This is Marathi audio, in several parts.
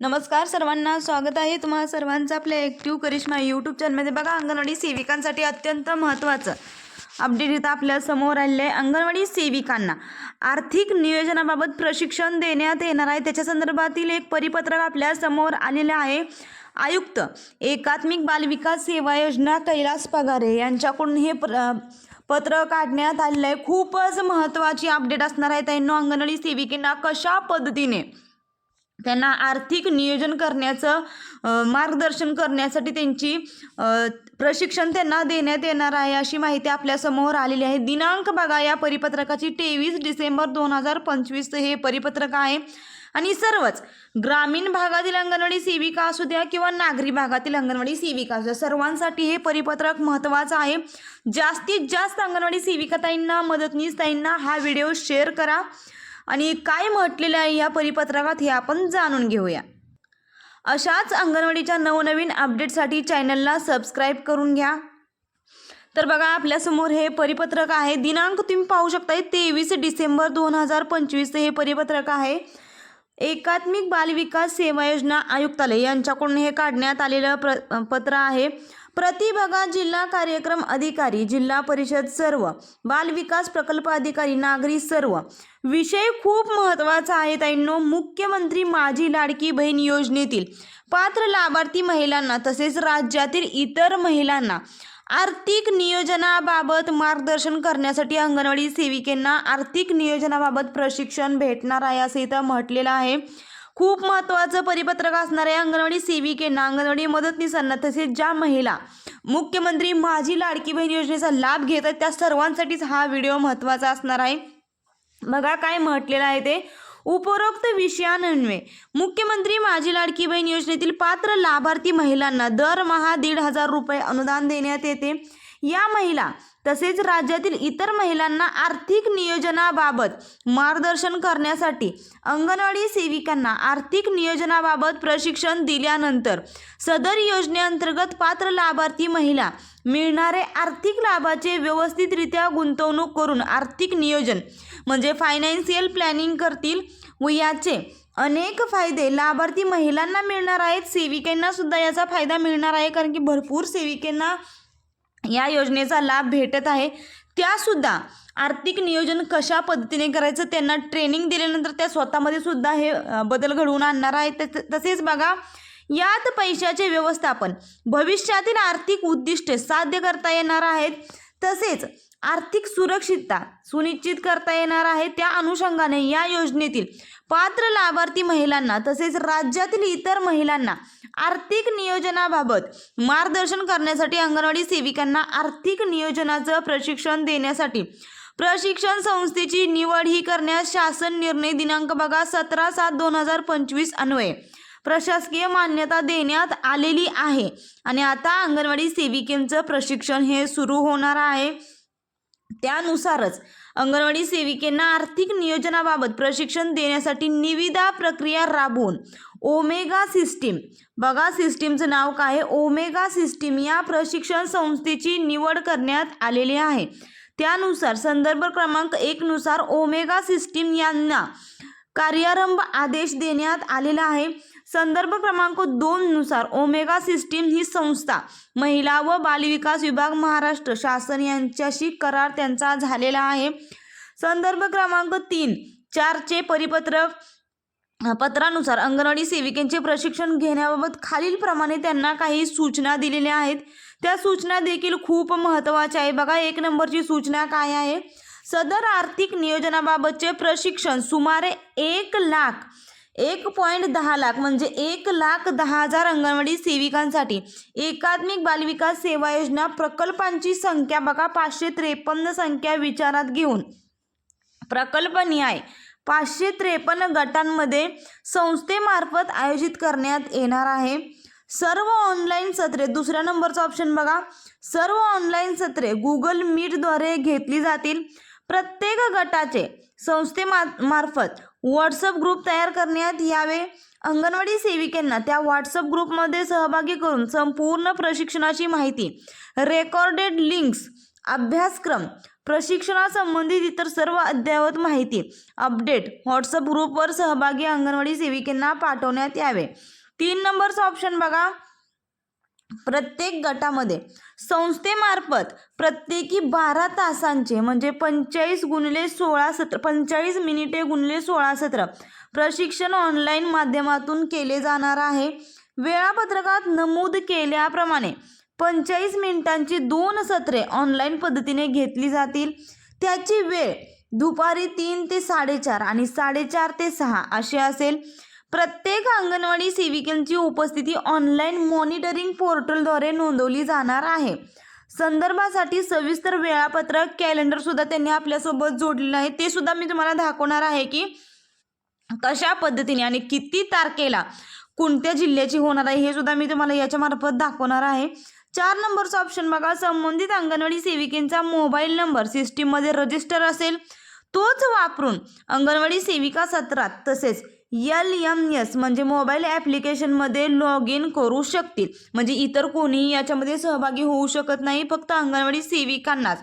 नमस्कार सर्वांना स्वागत आहे तुम्हा सर्वांचं आपल्या ॲक्टिव्ह करिश्मा यूट्यूब चॅनलमध्ये बघा अंगणवाडी सेविकांसाठी अत्यंत महत्त्वाचं अपडेट इथं आपल्यासमोर आलेलं आहे अंगणवाडी सेविकांना. आर्थिक नियोजनाबाबत प्रशिक्षण देण्यात येणार आहे. त्याच्या संदर्भातील एक परिपत्रक आपल्यासमोर आलेलं आहे. आयुक्त एकात्मिक बालविकास सेवा योजना कैलास पगारे यांच्याकडून हे प्र पत्र काढण्यात आलेलं आहे. खूपच महत्त्वाची अपडेट असणार आहे. त्यांना अंगणवाडी सेविकेंना कशा पद्धतीने त्यांना आर्थिक नियोजन करण्याचं मार्गदर्शन करण्यासाठी त्यांची प्रशिक्षण त्यांना देण्यात येणार आहे अशी माहिती आपल्यासमोर आलेली आहे. दिनांक बघा या परिपत्रकाची तेवीस डिसेंबर दोन हजार पंचवीस हे परिपत्रक आहे. आणि सर्वच ग्रामीण भागातील अंगणवाडी सेविका असू द्या किंवा नागरी भागातील अंगणवाडी सेविका असू द्या सर्वांसाठी हे परिपत्रक महत्त्वाचं आहे. जास्तीत जास्त अंगणवाडी सेविका ताईंना मदतनीस ताईंना हा व्हिडिओ शेअर करा. आणि काय म्हटलेलं आहे या परिपत्रकात हे आपण जाणून घेऊया. अशाच अंगणवाडीच्या नवनवीन अपडेटसाठी चॅनलला सबस्क्राईब करून घ्या. तर बघा आपल्यासमोर हे परिपत्रक आहे. दिनांक तुम्ही पाहू शकता तेवीस डिसेंबर दोन हजार पंचवीस हे परिपत्रक आहे. एकात्मिक बालविकास सेवा योजना आयुक्तालय यांच्याकडून हे काढण्यात आलेलं प्र पत्र आहे. प्रतिभागा जिल्हा कार्यक्रम अधिकारी जिल्हा परिषद सर्व बालविकास प्रकल्प अधिकारी नागरी सर्व. विषय खूप महत्त्वाचा आहे ताईंनो. मुख्यमंत्री माझी लाडकी बहीण योजनेतील पात्र लाभार्थी महिलांना तसेच राज्यातील इतर महिलांना आर्थिक नियोजनाबाबत मार्गदर्शन करण्यासाठी अंगणवाडी सेविकेंना आर्थिक नियोजनाबाबत प्रशिक्षण भेटणार आहे असं इथं म्हटलेलं आहे. खूप महत्त्वाचं परिपत्रक असणार आहे. अंगणवाडी सेविकेंना अंगणवाडी मदतनीसांना तसेच ज्या महिला मुख्यमंत्री माझी लाडकी बहीण योजनेचा लाभ घेत आहेत त्या सर्वांसाठीच हा व्हिडिओ महत्त्वाचा असणार आहे. बघा काय म्हटलेलं आहे ते. उपरोक्त विषयान्वये. मुख्यमंत्री माझी लाडकी बहीण योजनेतील पात्र लाभार्थी महिलांना दरमहा दीड हजार रुपये अनुदान देण्यात येते. या महिला तसेच राज्यातील इतर महिलांना आर्थिक नियोजनाबाबत मार्गदर्शन करण्यासाठी अंगणवाडी सेविकांना आर्थिक नियोजनाबाबत प्रशिक्षण दिल्यानंतर सदर योजनेअंतर्गत पात्र लाभार्थी महिला मिळणारे आर्थिक लाभाचे व्यवस्थितरित्या गुंतवणूक करून आर्थिक नियोजन म्हणजे फायनान्शियल प्लॅनिंग करतील व याचे अनेक फायदे लाभार्थी महिलांना मिळणार आहेत. सेविकांना सुद्धा याचा फायदा मिळणार आहे कारण की भरपूर सेविकांना या योजनेचा लाभ भेटत आहे. त्यासुद्धा आर्थिक नियोजन कशा पद्धतीने करायचं त्यांना ट्रेनिंग दिल्यानंतर त्या स्वतःमध्ये सुद्धा हे बदल घडवून आणणार आहेत तस- तसेच बघा यात पैशाचे व्यवस्थापन भविष्यातील आर्थिक उद्दिष्टे साध्य करता येणार आहेत. तसेच आर्थिक सुरक्षितता सुनिश्चित करता येणार आहे. त्या अनुषंगाने या योजनेतील पात्र लाभार्थी महिलांना तसेच राज्यातील इतर महिलांना आर्थिक नियोजनाबाबत मार्गदर्शन करण्यासाठी अंगणवाडी सेविकांना आर्थिक नियोजनाचं प्रशिक्षण देण्यासाठी प्रशिक्षण संस्थेची निवड ही करण्यास शासन निर्णय दिनांक बघा सतरा सात दोन हजार पंचवीस अन्वये. प्रशासकीय मान्यता देण्यात आलेली आहे. आणि आता अंगणवाडी सेविकेंचं प्रशिक्षण हे सुरू होणार आहे. त्यानुसारच अंगणवाडी सेविकेंना आर्थिक नियोजनाबाबत प्रशिक्षण देण्यासाठी निविदा प्रक्रिया राबवून ओमेगा सिस्टीम. बघा सिस्टीमचं नाव काय आहे? ओमेगा सिस्टीम या प्रशिक्षण संस्थेची निवड करण्यात आलेली आहे. त्यानुसार संदर्भ क्रमांक एकनुसार ओमेगा सिस्टीम यांना कार्यारंभ आदेश देण्यात आलेला आहे. संदर्भ क्रमांक दोननुसार ओमेगा सिस्टीम ही संस्था महिला व बालविकास विभाग महाराष्ट्र शासन यांच्याशी करार त्यांचा झालेला आहे. संदर्भ क्रमांक तीन चारचे परिपत्रक पत्रानुसार अंगणवाडी सेविकेचे प्रशिक्षण घेण्याबाबत खालीलप्रमाणे त्यांना काही सूचना दिलेल्या आहेत. त्या सूचना देखील खूप महत्त्वाच्या आहे बघा एक नंबरची सूचना काय आहे? सदर आर्थिक नियोजनाबाबतचे प्रशिक्षण सुमारे एक लाख एक पॉईंट दहा लाख म्हणजे एक लाख दहा हजार अंगणवाडी सेविकांसाठी एकात्मिक बालविकास सेवा योजना प्रकल्पांची संख्या बघा पाचशे त्रेपन्न संख्या विचारात घेऊन. प्रकल्प न्याय पाचशे त्रेपन्न गटांमध्ये संस्थेमार्फत आयोजित करण्यात येणार आहे. सर्व ऑनलाईन सत्रे दुसऱ्या नंबरचा ऑप्शन बघा. सर्व ऑनलाईन सत्रे गुगल मीटद्वारे घेतली जातील. प्रत्येक गटाचे संस्थेमा मार्फत व्हॉट्सअप ग्रुप तयार करण्यात यावे. अंगणवाडी सेविकांना त्या व्हॉट्सअप ग्रुपमध्ये सहभागी करून संपूर्ण प्रशिक्षणाची माहिती रेकॉर्डेड लिंक्स अभ्यासक्रम प्रशिक्षणासंबंधित इतर सर्व अद्ययावत माहिती अपडेट व्हॉट्सअप ग्रुपवर सहभागी अंगणवाडी सेविकांना पाठवण्यात यावे. तीन नंबरचा ऑप्शन बघा. प्रत्येक गटामध्ये संस्थेमार्फत प्रत्येकी बारा तासांचे म्हणजे पंचेचाळीस गुणिले सोळा सत्र पंचेचाळीस मिनिटे गुणिले सोळा सत्र प्रशिक्षण ऑनलाईन माध्यमातून केले जाणार आहे. वेळापत्रकात नमूद केल्याप्रमाणे पंचेचाळीस मिनिटांची दोन सत्रे ऑनलाईन पद्धतीने घेतली जातील. त्याची वेळ दुपारी तीन ते साडेचार आणि साडेचार ते सहा अशी असेल. प्रत्येक अंगणवाडी सेविकांची उपस्थिती ऑनलाईन मॉनिटरिंग पोर्टलद्वारे नोंदवली जाणार आहे. संदर्भासाठी सविस्तर वेळापत्रक कॅलेंडर सुद्धा त्यांनी आपल्यासोबत जोडलेलं आहे. ते सुद्धा मी तुम्हाला दाखवणार आहे की कशा पद्धतीने आणि किती तारखेला कोणत्या जिल्ह्याची होणार आहे हे सुद्धा मी तुम्हाला याच्यामार्फत दाखवणार आहे. चार नंबरचा ऑप्शन बघा. संबंधित अंगणवाडी सेविकेचा मोबाईल नंबर सिस्टीममध्ये रजिस्टर असेल तोच वापरून अंगणवाडी सेविका सत्रात तसेच एल एम एस म्हणजे मोबाईल ॲप्लिकेशनमध्ये लॉग इन करू शकतील. म्हणजे इतर कोणीही याच्यामध्ये सहभागी होऊ शकत नाही फक्त अंगणवाडी सेविकांनाच.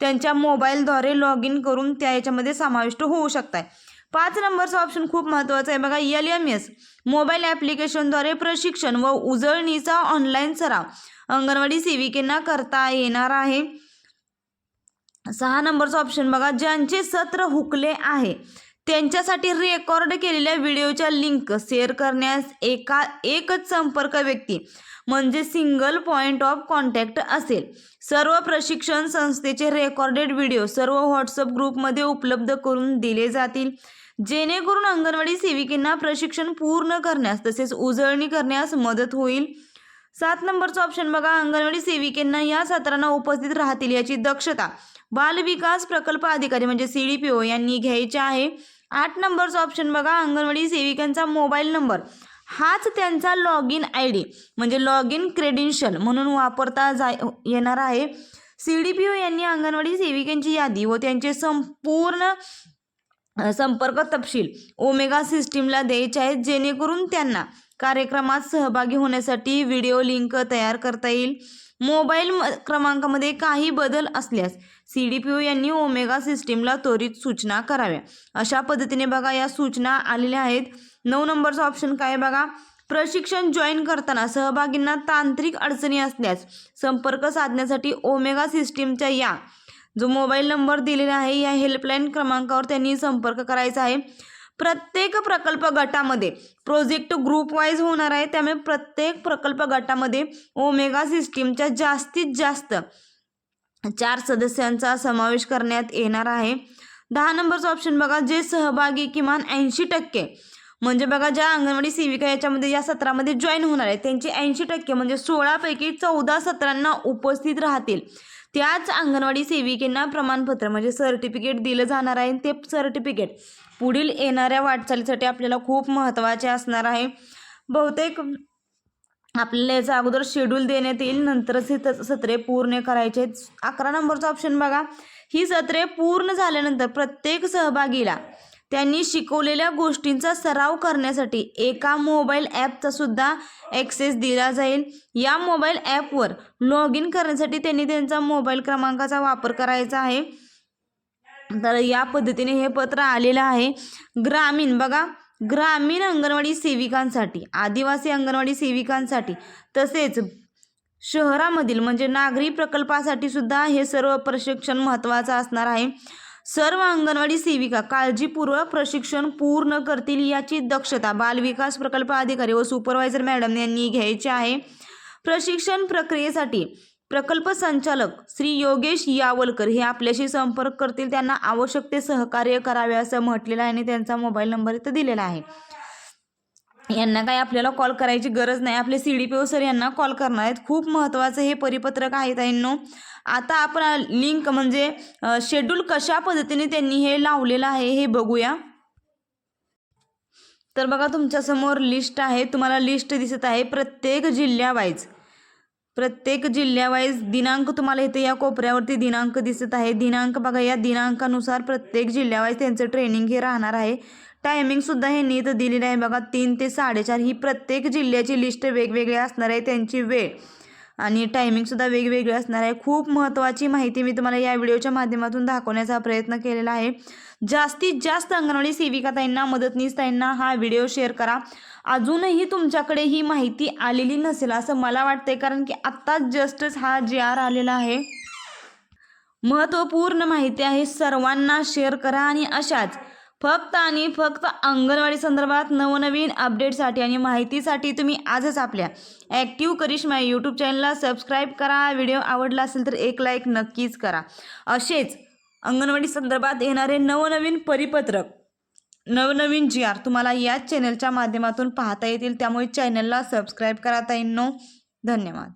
त्यांच्या मोबाईलद्वारे लॉग इन करून त्या याच्यामध्ये समाविष्ट होऊ शकताय. पाच नंबरचा ऑप्शन खूप महत्त्वाचा आहे. बघा एल एम एस मोबाईल ॲप्लिकेशनद्वारे प्रशिक्षण व उजळणीचा ऑनलाईन सराव अंगणवाडी सेविकेंना करता येणार आहे. सहा नंबरचा ऑप्शन बघा ज्यांचे सत्र हुकले आहे त्यांच्यासाठी रेकॉर्ड केलेल्या व्हिडिओच्या लिंक शेअर करण्यास एका एकच संपर्क व्यक्ती म्हणजे सिंगल पॉईंट ऑफ कॉन्टॅक्ट असेल. सर्व प्रशिक्षण संस्थेचे रेकॉर्डेड व्हिडिओ सर्व व्हॉट्सअप ग्रुपमध्ये उपलब्ध करून दिले जातील. जेणेकरून अंगणवाडी सेविकांना प्रशिक्षण पूर्ण करण्यास तसेच उजळणी करण्यास मदत होईल. सात नंबरचं ऑप्शन बघा. अंगणवाडी सेविकांना या सत्रांना उपस्थित राहतील याची दक्षता बालविकास प्रकल्प अधिकारी म्हणजे सी डी पी ओ यांनी घ्यायचे आहे. आठ नंबरचं ऑप्शन बघा. अंगणवाडी सेविकांचा मोबाईल नंबर. हाच त्यांचा लॉग इन आय डी म्हणजे लॉग इन क्रेडेन्शियल म्हणून वापरता जा येणार आहे. सी डी पी ओ यांनी अंगणवाडी सेविकांची यादी व त्यांचे संपूर्ण संपर्क तपशील. ओमेगा सिस्टीमला द्यायचे आहेत जेणेकरून त्यांना कार्यक्रमात सहभागी होण्यासाठी व्हिडिओ लिंक तयार करता येईल. मोबाईल म क्रमांकामध्ये काही बदल असल्यास सी डी पी ओ यांनी ओमेगा सिस्टीमला त्वरित सूचना कराव्या. अशा पद्धतीने बघा या सूचना आलेल्या आहेत. नऊ नंबरचा ऑप्शन काय बघा? प्रशिक्षण जॉईन करताना सहभागींना तांत्रिक अडचणी असल्यास संपर्क साधण्यासाठी ओमेगा सिस्टीमच्या या जो मोबाईल नंबर दिलेला आहे या हेल्पलाईन क्रमांकावर त्यांनी संपर्क करायचा आहे. प्रत्येक प्रकल्प गटामध्ये प्रोजेक्ट ग्रुप वाईज होणार आहे. त्यामुळे प्रत्येक प्रकल्प गटामध्ये ओमेगा सिस्टीमच्या जास्तीत जास्त चार सदस्यांचा समावेश करण्यात येणार आहे. दहा नंबरचा ऑप्शन बघा जे सहभागी किमान ऐंशी टक्के म्हणजे बघा ज्या अंगणवाडी सेविका याच्यामध्ये या सत्रामध्ये जॉईन होणार आहे त्यांची ऐंशी टक्के म्हणजे सोळापैकी चौदा सत्रांना उपस्थित राहतील. त्याच अंगणवाडी सेविकेंना प्रमाणपत्र म्हणजे सर्टिफिकेट दिलं जाणार आहे ते सर्टिफिकेट पुढील येणाऱ्या वाटचालीसाठी आपल्याला खूप महत्त्वाचे असणार आहे. बहुतेक आपल्याला याचा अगोदर शेड्यूल देण्यात येईल नंतरच हे त- सत्रे पूर्ण करायचे. आहेत अकरा नंबरचा ऑप्शन बघा. ही सत्रे पूर्ण झाल्यानंतर प्रत्येक सहभागीला त्यांनी शिकवलेल्या गोष्टींचा सराव करण्यासाठी एका मोबाईल ॲपचा सुद्धा ॲक्सेस दिला जाईल. या मोबाईल ॲपवर लॉग इन करण्यासाठी त्यांनी त्यांचा मोबाईल क्रमांकाचा वापर करायचा आहे. तर या पद्धतीने हे पत्र आलेलं आहे. ग्रामीण बघा ग्रामीण अंगणवाडी सेविकांसाठी आदिवासी अंगणवाडी सेविकांसाठी तसेच शहरामधील म्हणजे नागरी प्रकल्पासाठी सुद्धा हे सर्व प्रशिक्षण महत्त्वाचं असणार आहे. सर्व अंगणवाडी सेविका काळजीपूर्वक प्रशिक्षण पूर्ण करतील याची दक्षता बालविकास प्रकल्प अधिकारी व सुपरवायझर मॅडम यांनी घ्यायची आहे. प्रशिक्षण प्रक्रियेसाठी प्रकल्प संचालक श्री योगेश यावलकर हे आपल्याशी संपर्क करतील. त्यांना आवश्यक ते सहकार्य करावे असं म्हटलेलं आहे आणि त्यांचा मोबाईल नंबर इथं दिलेला आहे. यांना काही आपल्याला कॉल करायची गरज नाही. आपले C D P O sir यांना कॉल करणार आहेत. खूप महत्त्वाचं हे परिपत्रक आहे ताईंनो. आता आपण लिंक म्हणजे शेड्यूल कशा पद्धतीने त्यांनी हे लावलेलं आहे हे बघूया. तर बघा तुमच्यासमोर लिस्ट आहे. तुम्हाला लिस्ट दिसत आहे प्रत्येक जिल्ह्यावाईज. प्रत्येक जिल्ह्यावाईज दिनांक तुम्हाला इथे या कोपऱ्यावरती दिनांक दिसत आहे. दिनांक बघा या दिनांकानुसार प्रत्येक जिल्ह्यावाईज त्यांचं ट्रेनिंग हे राहणार आहे. टायमिंगसुद्धा हे नीट दिलेली आहे. बघा तीन ते साडेचार ही प्रत्येक जिल्ह्याची लिस्ट वेगवेगळी असणार आहे त्यांची वेळ. आणि टायमिंगसुद्धा वेगवेगळी असणार आहे. खूप महत्त्वाची माहिती मी तुम्हाला या व्हिडिओच्या माध्यमातून दाखवण्याचा प्रयत्न केलेला आहे. जास्तीत जास्त अंगणवाडी सेविका ताईंना मदतनीस हा व्हिडिओ शेअर करा. अजूनही तुमच्याकडे ही माहिती आलेली नसेल असं मला वाटतंय कारण की आत्ताच जस्टच हा जे आर आलेला आहे. महत्त्वपूर्ण माहिती आहे सर्वांना शेअर करा आणि अशाच फक्त आणि फक्त अंगणवाडी संदर्भात नवनवीन अपडेटसाठी आणि माहितीसाठी तुम्ही आजच आपल्या ॲक्टिव्ह करिश्मा यूट्यूब चॅनलला सबस्क्राईब करा. व्हिडिओ आवडला असेल तर एक लाईक नक्कीच करा. असेच अंगणवाडी संदर्भात येणारे नवनवीन परिपत्रक नवनवीन जी आर तुम्हाला याच चॅनलच्या माध्यमातून पाहता येतील. त्यामुळे चॅनलला सबस्क्राईब करा ताईंनो. धन्यवाद.